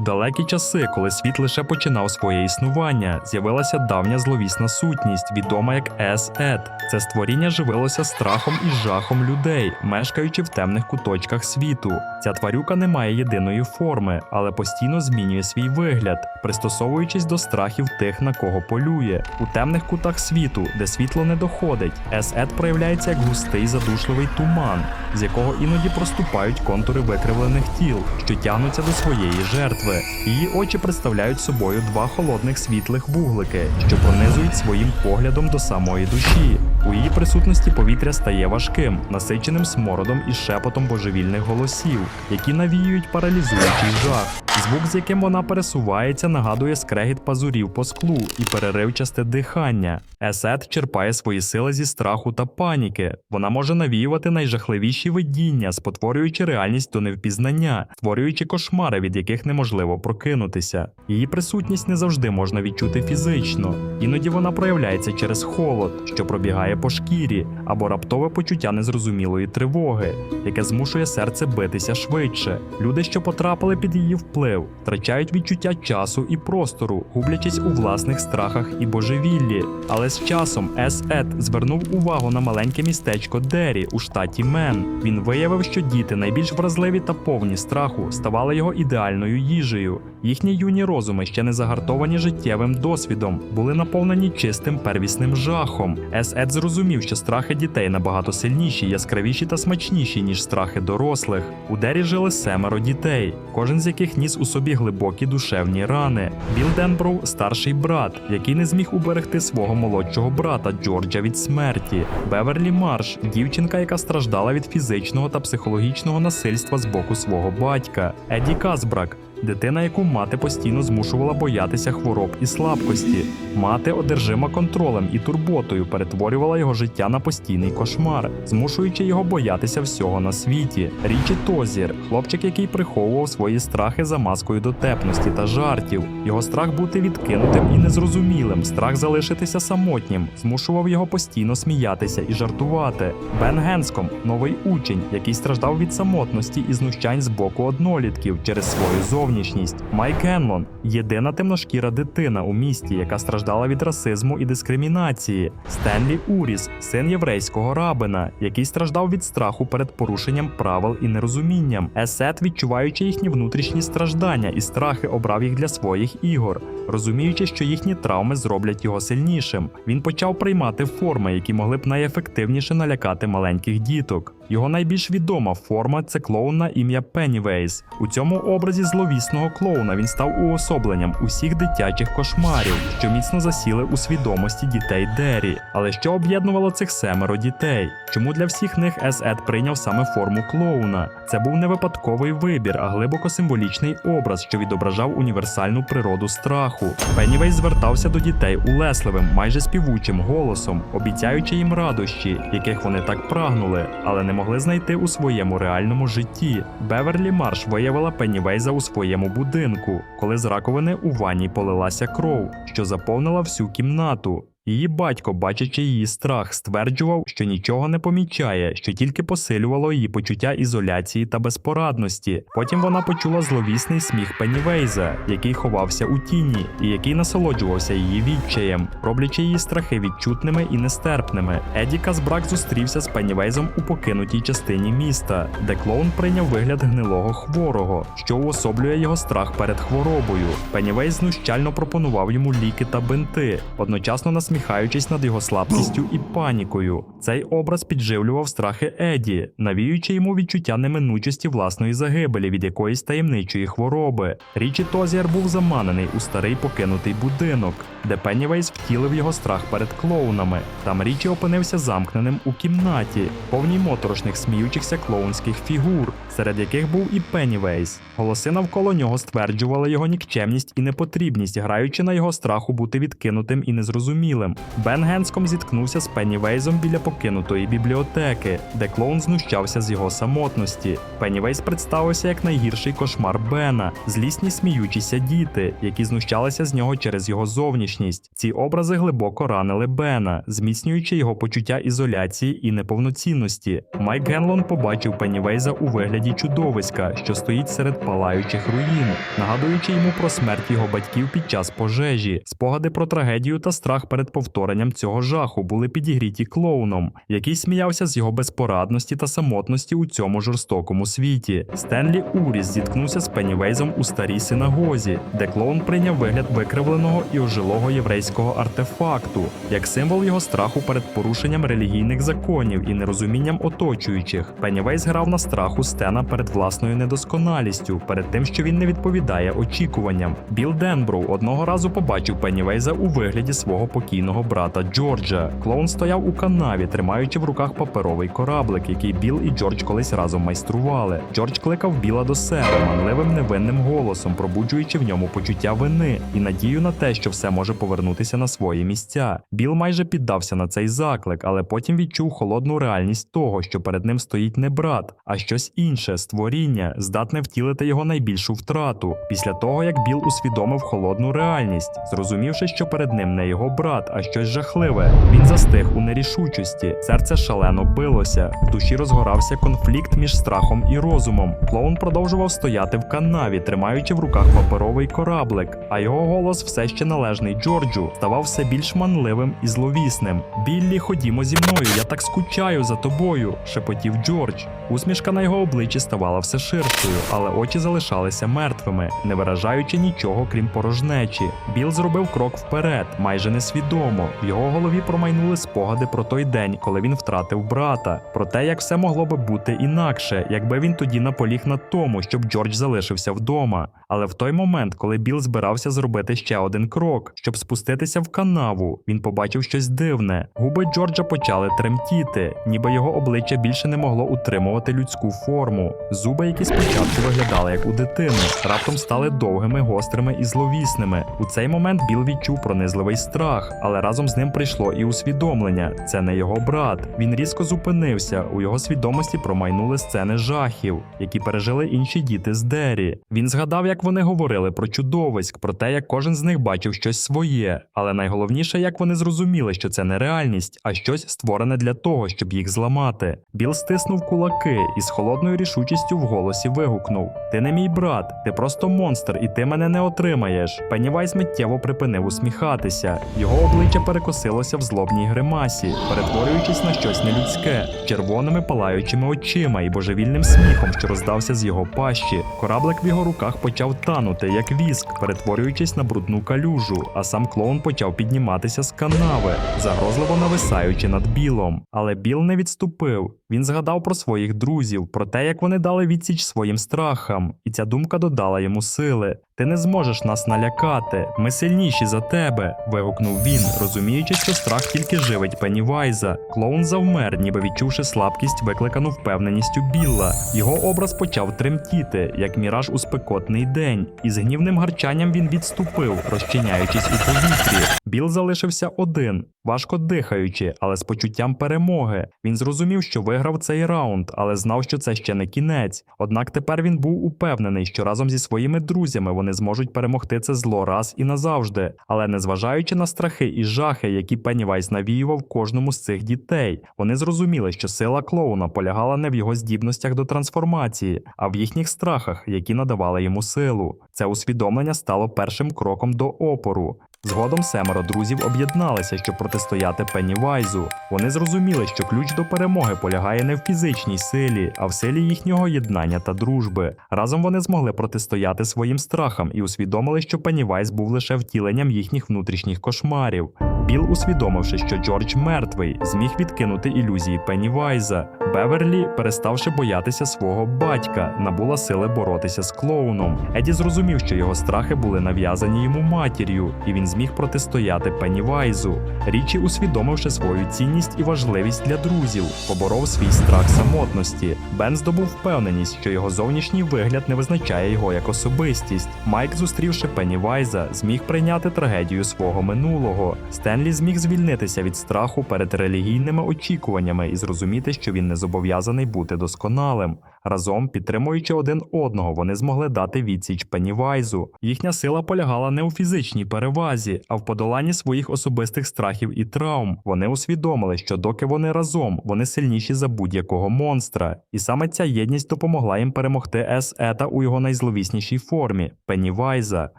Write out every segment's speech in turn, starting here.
У далекі часи, коли світ лише починав своє існування, з'явилася давня зловісна сутність, відома як Ес-Ед. Це створіння живилося страхом і жахом людей, мешкаючи в темних куточках світу. Ця тварюка не має єдиної форми, але постійно змінює свій вигляд, пристосовуючись до страхів тих, на кого полює. У темних кутах світу, де світло не доходить, Ес-Ед проявляється як густий задушливий туман, з якого іноді проступають контури викривлених тіл, що тягнуться до своєї жертви. Її очі представляють собою два холодних світлих вуглики, що пронизують своїм поглядом до самої душі. У її присутності повітря стає важким, насиченим смородом і шепотом божевільних голосів, які навіюють паралізуючий жах. Звук, з яким вона пересувається, нагадує скрегіт пазурів по склу і переривчасте дихання. Есет черпає свої сили зі страху та паніки. Вона може навіювати найжахливіші видіння, спотворюючи реальність до невпізнання, створюючи кошмари, від яких неможливо прокинутися. Її присутність не завжди можна відчути фізично. Іноді вона проявляється через холод, що пробігає по шкірі, або раптове почуття незрозумілої тривоги, яке змушує серце битися швидше. Люди, що потрапили під її вплив, втрачають відчуття часу і простору, гублячись у власних страхах і божевіллі. Але з часом Ес-Ед звернув увагу на маленьке містечко Дері у штаті Мен. Він виявив, що діти найбільш вразливі та повні страху ставали його ідеальною їжею. Їхні юні розуми, ще не загартовані життєвим досвідом, були наповнені чистим первісним жахом. Ес-Ед зрозумів, що страхи дітей набагато сильніші, яскравіші та смачніші, ніж страхи дорослих. У Дері жили семеро дітей, кожен з яких ніс у собі глибокі душевні рани. Біл Денброу – старший брат, який не зміг уберегти свого молодшого брата Джорджа від смерті. Беверлі Марш дівчинка, яка страждала від фізичного та психологічного насильства з боку свого батька. Еді Казбрак Дитина, яку мати постійно змушувала боятися хвороб і слабкості. Мати, одержима контролем і турботою, перетворювала його життя на постійний кошмар, змушуючи його боятися всього на світі. Річі Тозір, хлопчик, який приховував свої страхи за маскою дотепності та жартів. Його страх бути відкинутим і незрозумілим, страх залишитися самотнім, змушував його постійно сміятися і жартувати. Бен Генском, новий учень, який страждав від самотності і знущань з боку однолітків через свою зовнішність зовнішність. Майк Генлон єдина темношкіра дитина у місті, яка страждала від расизму і дискримінації. Стенлі Уріс, син єврейського рабина, який страждав від страху перед порушенням правил і нерозумінням. Есет, відчуваючи їхні внутрішні страждання і страхи, обрав їх для своїх ігор, розуміючи, що їхні травми зроблять його сильнішим. Він почав приймати форми, які могли б найефективніше налякати маленьких діток. Його найбільш відома форма це клоун на ім'я Пеннівейс. У цьому образі зловісного клоуна він став уособленням усіх дитячих кошмарів, що міцно засіли у свідомості дітей Дері. Але що об'єднувало цих семеро дітей? Чому для всіх них Ес-Ед прийняв саме форму клоуна? Це був не випадковий вибір, а глибоко символічний образ, що відображав універсальну природу страху. Пеннівейс звертався до дітей улесливим, майже співучим голосом, обіцяючи їм радощі, яких вони так прагнули, але не могли знайти у своєму реальному житті. Беверлі Марш виявила Пеннівейза у своєму будинку, коли з раковини у ванні полилася кров, що заповнила всю кімнату. Її батько, бачачи її страх, стверджував, що нічого не помічає, що тільки посилювало її почуття ізоляції та безпорадності. Потім вона почула зловісний сміх Пеннівейза, який ховався у тіні, і який насолоджувався її відчаєм, роблячи її страхи відчутними і нестерпними. Еді Казбрак зустрівся з Пеннівейзом у покинутій частині міста, де клоун прийняв вигляд гнилого хворого, що уособлює його страх перед хворобою. Пеннівейз знущально пропонував йому ліки та бинти, одночасно насміхаючись над його слабкістю і панікою. Цей образ підживлював страхи Еді, навіюючи йому відчуття неминучості власної загибелі від якоїсь таємничої хвороби. Річі Тозіар був заманений у старий покинутий будинок, де Пеннівейс втілив його страх перед клоунами. Там Річі опинився замкненим у кімнаті, повній моторошних сміючихся клоунських фігур, серед яких був і Пеннівейс. Голоси навколо нього стверджували його нікчемність і непотрібність, граючи на його страху бути відкинутим і незрозумілим. Білим. Бен Генском зіткнувся з Пеннівейзом біля покинутої бібліотеки, де клоун знущався з його самотності. Пеннівейз представився як найгірший кошмар Бена, злісні сміючіся діти, які знущалися з нього через його зовнішність. Ці образи глибоко ранили Бена, зміцнюючи його почуття ізоляції і неповноцінності. Майк Генлон побачив Пеннівейза у вигляді чудовиська, що стоїть серед палаючих руїн, нагадуючи йому про смерть його батьків під час пожежі. Спогади про трагедію та страх перед повторенням цього жаху були підігріті клоуном, який сміявся з його безпорадності та самотності у цьому жорстокому світі. Стенлі Уріс зіткнувся з Пеннівейзом у старій синагозі, де клоун прийняв вигляд викривленого і ожилого єврейського артефакту, як символ його страху перед порушенням релігійних законів і нерозумінням оточуючих. Пеннівейз грав на страху Стена перед власною недосконалістю, перед тим, що він не відповідає очікуванням. Біл Денброу одного разу побачив Пеннівейза у вигляді свого покійного брата Джорджа. Клоун стояв у канаві, тримаючи в руках паперовий кораблик, який Біл і Джордж колись разом майстрували. Джордж кликав Біла до себе манливим невинним голосом, пробуджуючи в ньому почуття вини і надію на те, що все може повернутися на свої місця. Біл майже піддався на цей заклик, але потім відчув холодну реальність того, що перед ним стоїть не брат, а щось інше створіння, здатне втілити його найбільшу втрату. Після того як Біл усвідомив холодну реальність, зрозумівши, що перед ним не його брат, а щось жахливе. Він застиг у нерішучості. Серце шалено билося, в душі розгорався конфлікт між страхом і розумом. Клоун продовжував стояти в канаві, тримаючи в руках паперовий кораблик, а його голос, все ще належний Джорджу, ставав все більш манливим і зловісним. Біллі, ходімо зі мною, я так скучаю за тобою, шепотів Джордж. Усмішка на його обличчі ставала все ширшою, але очі залишалися мертвими, не виражаючи нічого крім порожнечі. Біл зробив крок вперед, майже несвідомо. В його голові промайнули спогади про той день, коли він втратив брата, про те, як все могло би бути інакше, якби він тоді наполіг на тому, щоб Джордж залишився вдома. Але в той момент, коли Біл збирався зробити ще один крок, щоб спуститися в канаву, він побачив щось дивне. Губи Джорджа почали тремтіти, ніби його обличчя більше не могло утримувати людську форму. Зуби, які спочатку виглядали як у дитини, раптом стали довгими, гострими і зловісними. У цей момент Біл відчув пронизливий страх, але разом з ним прийшло і усвідомлення: це не його брат. Він різко зупинився. У його свідомості промайнули сцени жахів, які пережили інші діти з Дері. Він згадав, як вони говорили про чудовиськ, про те, як кожен з них бачив щось своє. Але найголовніше, як вони зрозуміли, що це не реальність, а щось створене для того, щоб їх зламати. Біл стиснув кулаки і з холодною рішучістю в голосі вигукнув: Ти не мій брат, ти просто монстр, і ти мене не отримаєш. Пеннівайз миттєво припинив усміхатися. Його обличчя перекосилося в злобній гримасі, перетворюючись на щось нелюдське, червоними палаючими очима і божевільним сміхом, що роздався з його пащі. Кораблик в його руках почав танути, як віск, перетворюючись на брудну калюжу, а сам клоун почав підніматися з канави, загрозливо нависаючи над білом. Але біл не відступив. Він згадав про своїх друзів, про те, як вони дали відсіч своїм страхам, і ця думка додала йому сили. Ти не зможеш нас налякати. Ми сильніші за тебе. вигукнув він, розуміючи, що страх тільки живить Пеннівайза. Клоун завмер, ніби відчувши слабкість, викликану впевненістю Білла. Його образ почав тремтіти, як міраж у спекотний день, і з гнівним гарчанням він відступив, розчиняючись у повітрі. Біл залишився один, важко дихаючи, але з почуттям перемоги. Він зрозумів, що виграв цей раунд, але знав, що це ще не кінець. Однак тепер він був упевнений, що разом зі своїми друзями вони зможуть перемогти це зло раз і назавжди. Але незважаючи на страхи і жахи, які Пеннівайз навіював кожному з цих дітей, вони зрозуміли, що сила клоуна полягала не в його здібностях до трансформації, а в їхніх страхах, які надавали йому силу. Це усвідомлення стало першим кроком до опору. Згодом семеро друзів об'єдналися, щоб протистояти Пеннівайзу. Вони зрозуміли, що ключ до перемоги полягає не в фізичній силі, а в силі їхнього єднання та дружби. Разом вони змогли протистояти своїм страхам і усвідомили, що Пеннівайз був лише втіленням їхніх внутрішніх кошмарів. Біл, усвідомивши, що Джордж мертвий, зміг відкинути ілюзії Пеннівайза. Беверлі, переставши боятися свого батька, набула сили боротися з клоуном. Еді зрозумів, що його страхи були нав'язані йому матір'ю, і він зміг протистояти Пеннівайзу. Річі, усвідомивши свою цінність і важливість для друзів, поборов свій страх самотності. Бен здобув впевненість, що його зовнішній вигляд не визначає його як особистість. Майк, зустрівши Пеннівайза, зміг прийняти трагедію свого минулого. Стенлі зміг звільнитися від страху перед релігійними очікуваннями і зрозуміти, що він не зобов'язаний бути досконалим. Разом, підтримуючи один одного, вони змогли дати відсіч Пеннівайзу. Їхня сила полягала не у фізичній перевазі, а в подоланні своїх особистих страхів і травм. Вони усвідомили, що доки вони разом, вони сильніші за будь-якого монстра. І саме ця єдність допомогла їм перемогти Ес-Ета у його найзловіснішій формі Пеннівайза.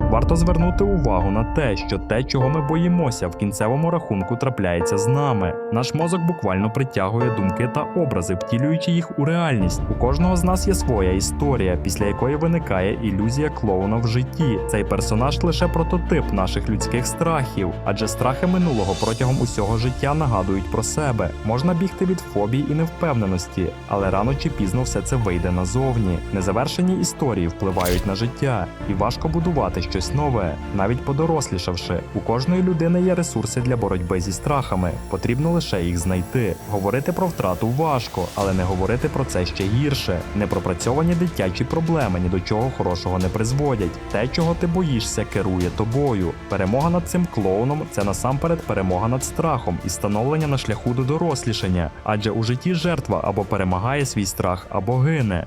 Варто звернути увагу на те, що те, чого ми боїмося, в кінцевому рахунку трапляється з нами. Наш мозок буквально притягує думки та образи, втілюючи їх у реальність. У кожного з нас є своя історія, після якої виникає ілюзія клоуна в житті. Цей персонаж лише прототип наших людських страхів, адже страхи минулого протягом усього життя нагадують про себе. Можна бігти від фобій і невпевненості, але рано чи пізно все це вийде назовні. Незавершені історії впливають на життя, і важко будувати щось нове, навіть подорослішавши. У кожної людини є ресурси для боротьби зі страхами. Потрібно лише їх знайти. Говорити про втрату важко, але не говорити про це ще гірше. Непропрацьовані дитячі проблеми ні до чого хорошого не призводять. Те, чого ти боїшся, керує тобою. Перемога над цим клоуном це насамперед перемога над страхом і становлення на шляху до дорослішання. Адже у житті жертва або перемагає свій страх, або гине.